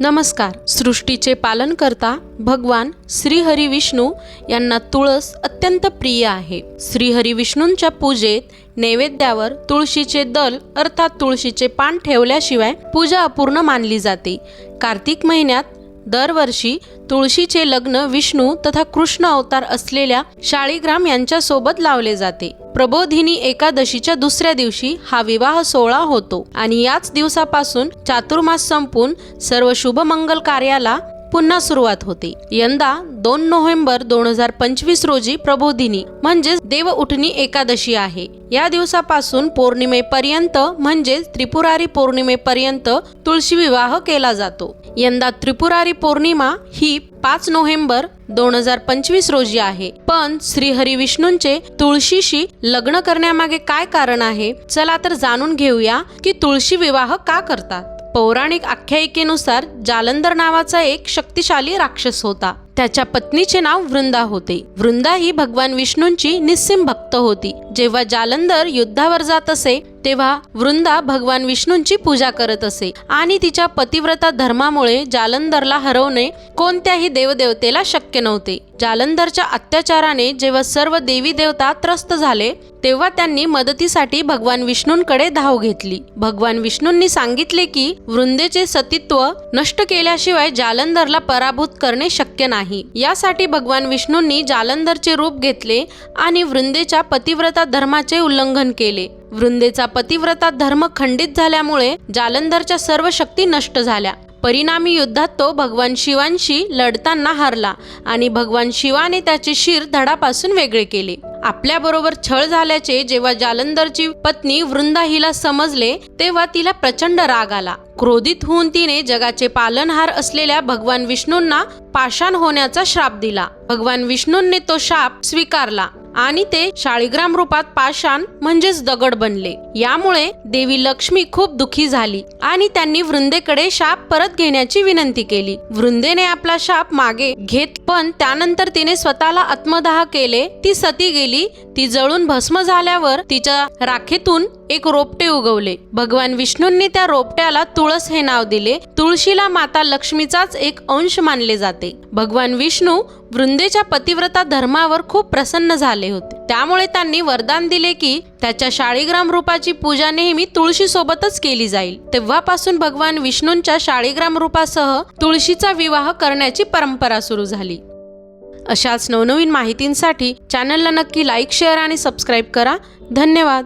नमस्कार. सृष्टीचे पालन करता भगवान श्रीहरी विष्णू यांना तुळस अत्यंत प्रिय आहे. श्रीहरी विष्णूंच्या पूजेत नैवेद्यावर तुळशीचे दल अर्थात तुळशीचे पान ठेवल्याशिवाय पूजा अपूर्ण मानली जाते. कार्तिक महिन्यात दरवर्षी तुळशीचे लग्न विष्णू तथा कृष्ण अवतार असलेल्या शाळीग्राम यांच्या सोबत लावले जाते. प्रबोधिनी एकादशीच्या दुसऱ्या दिवशी हा विवाह सोहळा होतो आणि याच दिवसापासून चातुर्मास संपून सर्व शुभ मंगल कार्याला पुन्हा सुरुवात होते. यंदा दोन नोव्हेंबर दोन हजार पंचवीस रोजी प्रबोधिनी म्हणजेच देव उठणी एकादशी आहे. या दिवसापासून पौर्णिमेपर्यंत म्हणजेच त्रिपुरारी पौर्णिमेपर्यंत तुळशी विवाह केला जातो. यंदा त्रिपुरारी पौर्णिमा ही पाच नोव्हेंबर दोन हजार पंचवीस रोजी आहे. पण श्रीहरी विष्णूंचे तुळशीशी लग्न करण्यामागे काय कारण आहे? चला तर जाणून घेऊया की तुळशी विवाह का करतात. पौराणिक आख्यायिकेनुसार जालंधर नावाचा एक शक्तिशाली राक्षस होता. त्याच्या पत्नीचे नाव वृंदा होते. वृंदा ही भगवान विष्णूंची निस्सिम भक्त होती. जेव्हा जालंधर युद्धावर जात असे तेव्हा वृंदा भगवान विष्णूंची पूजा करत असे. आणि तिच्या पतिव्रता धर्मामुळे जालंधरला हरवणे कोणत्याही देवदेवतेला शक्य नव्हते. जालंधरच्या अत्याचाराने जेव्हा सर्व देवी देवता त्रस्त झाले तेव्हा त्यांनी मदतीसाठी भगवान विष्णूंकडे धाव घेतली. भगवान विष्णूंनी सांगितले की वृंदेचे सतीत्व नष्ट केल्याशिवाय जालंधरला पराभूत करणे शक्य नाही. यासाठी भगवान विष्णूंनी जालंधरचे रूप घेतले आणि वृंदेच्या पतिव्रता धर्माचे उल्लंघन केले. वृंदेचा पतिव्रता धर्म खंडित झाल्यामुळे जालंधरच्या सर्व शक्ती नष्ट झाल्या. परिणामी युद्धात तो भगवान शिवांशी लढताना हरला आणि भगवान शिवाने त्याचे शिर धडापासून वेगळे केले. आपल्याबरोबर छळ झाल्याचे जेव्हा जालंधरची पत्नी वृंदा हिला समजले तेव्हा तिला प्रचंड राग आला. क्रोधित होऊन तिने जगाचे पालनहार असलेल्या भगवान विष्णूंना पाषाण होण्याचा श्राप दिला. भगवान विष्णूंनी तो शाप स्वीकारला. आणि ते शाळीग्राम रूपात पाषाण म्हणजेच दगड बनले. यामुळे देवी लक्ष्मी खूप दुखी झाली आणि त्यांनी वृंदेकडे शाप परत घेण्याची विनंती केली. वृंदेने आपला शाप मागे घेत पण त्यानंतर तिने स्वतःला आत्मदाह केले. ती सती गेली. ती जळून भस्म झाल्यावर तिच्या राखेतून एक रोपटे उगवले. भगवान विष्णूंनी त्या रोपट्याला तुळस हे नाव दिले. तुळशीला माता लक्ष्मीचाच एक अंश मानले जाते. भगवान विष्णू वृंदेच्या पतिव्रता धर्मावर खूप प्रसन्न झाले होते. त्यामुळे त्यांनी वरदान दिले की त्याच्या शाळीग्राम रूपाची पूजा नेहमी तुळशी सोबतच केली जाईल. तेव्हापासून भगवान विष्णूंच्या शाळीग्राम रूपासह तुळशीचा विवाह करण्याची परंपरा सुरू झाली. अशाच नवनवीन माहितींसाठी चॅनलला नक्की लाईक शेअर आणि सबस्क्राईब करा. धन्यवाद.